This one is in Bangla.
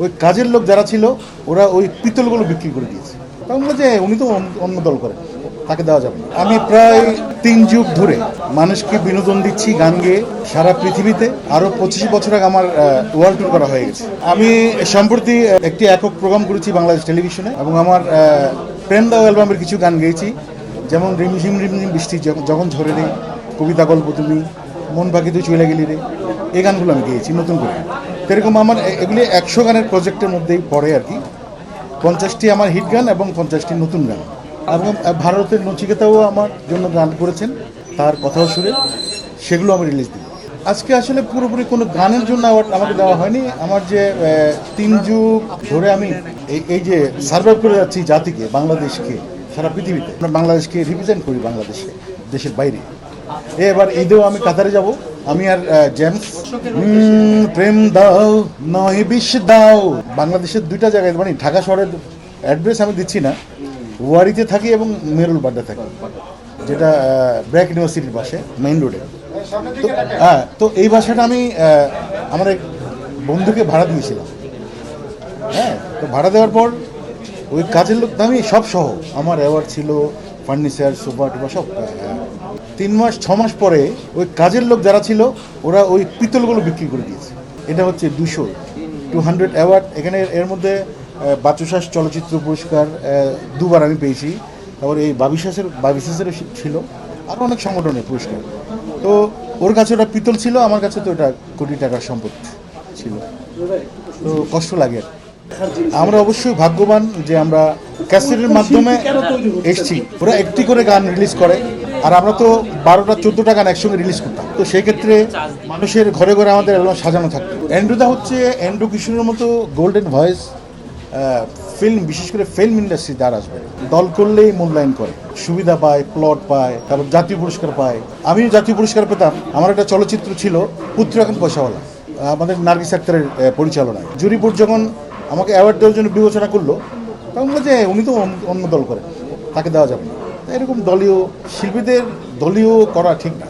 ওই কাজের লোক যারা ছিল, ওরা ওই পিতলগুলো বিক্রি করে দিয়েছে। তখন যে, উনি তো অন্য- দল করেন তাকে দেওয়া যাবে। আমি প্রায় তিন যুগ ধরে মানুষকে বিনোদন দিচ্ছি গান গেয়ে সারা পৃথিবীতে। আরও পঁচিশ বছর আগে আমার ওয়ার্ল্ড ট্যুর করা হয়ে গেছে। আমি সম্প্রতি একটি একক প্রোগ্রাম করেছি বাংলাদেশ টেলিভিশনে এবং আমার প্রেম দাও অ্যালবামের কিছু গান গেয়েছি। যেমন রিমঝিম রিমঝিম বৃষ্টি যখন- ঝরে রে, কবিতা গল্প তুমি, মন পাখি তুই চলে গেলি রে, এই গানগুলো আমি গেয়েছি, নতুন করে। সেরকম আমার এগুলি একশো গানের প্রজেক্টের মধ্যেই পড়ে আর কি। পঞ্চাশটি আমার হিট গান এবং পঞ্চাশটি নতুন গান। এবং ভারতের নচিকেতাও আমার জন্য গান করেছেন, তার কথাও শুনে সেগুলো আমি রিলিজ দিই আজকে আসলে পুরোপুরি কোনো গানের জন্য অ্যাওয়ার্ড আমাকে দেওয়া হয়নি। আমার যে তিন যুগ ধরে আমি এই যে সার্ভাইভ করে যাচ্ছি জাতিকে, বাংলাদেশকে, সারা পৃথিবীতে, আমরা বাংলাদেশকে রিপ্রেজেন্ট করি বাংলাদেশে, দেশের বাইরে। এবার ঈদেও আমি কাতারে যাব। আমি আর জেমস প্রেম দাও, নয় বিষ দাও। বাংলাদেশের দুইটা জায়গায় মানে ঢাকা শহরের অ্যাড্রেস আমি দিচ্ছি না। ওয়ারিতে থাকি এবং মেরুল বাড্ডা থাকি, যেটা ব্র্যাক ইউনিভার্সিটির পাশে, মেইন রোডে। তো হ্যাঁ তো এই বাসাটা আমি আমার এক বন্ধুকে ভাড়া দিয়েছিলাম। হ্যাঁ তো ভাড়া দেওয়ার পর ওই কাজের লোক, আমি সব সহ, আমার অ্যাওয়ার্ড ছিল ফার্নিচার, সোফা টোফা সব তিন মাস, ছ মাস পরে ওই কাজের লোক যারা ছিল, ওরা ওই পিতলগুলো বিক্রি করে দিয়েছে। এটা হচ্ছে দুশো। Two hundred award. এখানে এর মধ্যে বাচুশ্বাস চলচ্চিত্র পুরস্কার দুবার আমি পেয়েছি। তারপর এই বাবিশ্বাসের বাবিশ্বাসেরও ছিল। আরও অনেক সংগঠনের পুরস্কার। তো ওর কাছে ওটা পিতল ছিল, আমার কাছে তো ওটা কোটি টাকার সম্পদ ছিল। তো কষ্ট লাগে আর। আমরা অবশ্যই ভাগ্যবান যে আমরা ক্যাসেটের মাধ্যমে এসছি। ওরা একটি করে গান রিলিজ করে, আর আমরা তো বারোটা, চোদ্দোটা গান একসঙ্গে রিলিজ করতাম। তো সেই ক্ষেত্রে মানুষের ঘরে ঘরে আমাদের অ্যালবাম সাজানো থাকতো। অ্যান্ড্রুদা হচ্ছে অ্যান্ড্রু কিশোরের মতো গোল্ডেন ভয়েস ফিল্ম বিশেষ করে ফিল্ম ইন্ডাস্ট্রি দ্বার আসবে দল করলেই মূল্যায়ন করে। সুবিধা পায় প্লট পায়, তারপর জাতীয় পুরস্কার পায়। আমিও জাতীয় পুরস্কার পেতাম। আমার একটা চলচ্চিত্র ছিল, পুত্র এখন পয়সাওয়ালা। আমাদের নার্গিস আক্তারের পরিচালনায়। জুরি বোর্ড যখন আমাকে অ্যাওয়ার্ড দেওয়ার জন্য বিবেচনা করল। তখন বলছে উনি তো অন্য দল করে, তাকে দেওয়া যাবে না। এরকম দলীয় শিল্পীদের দলীয় করা ঠিক না।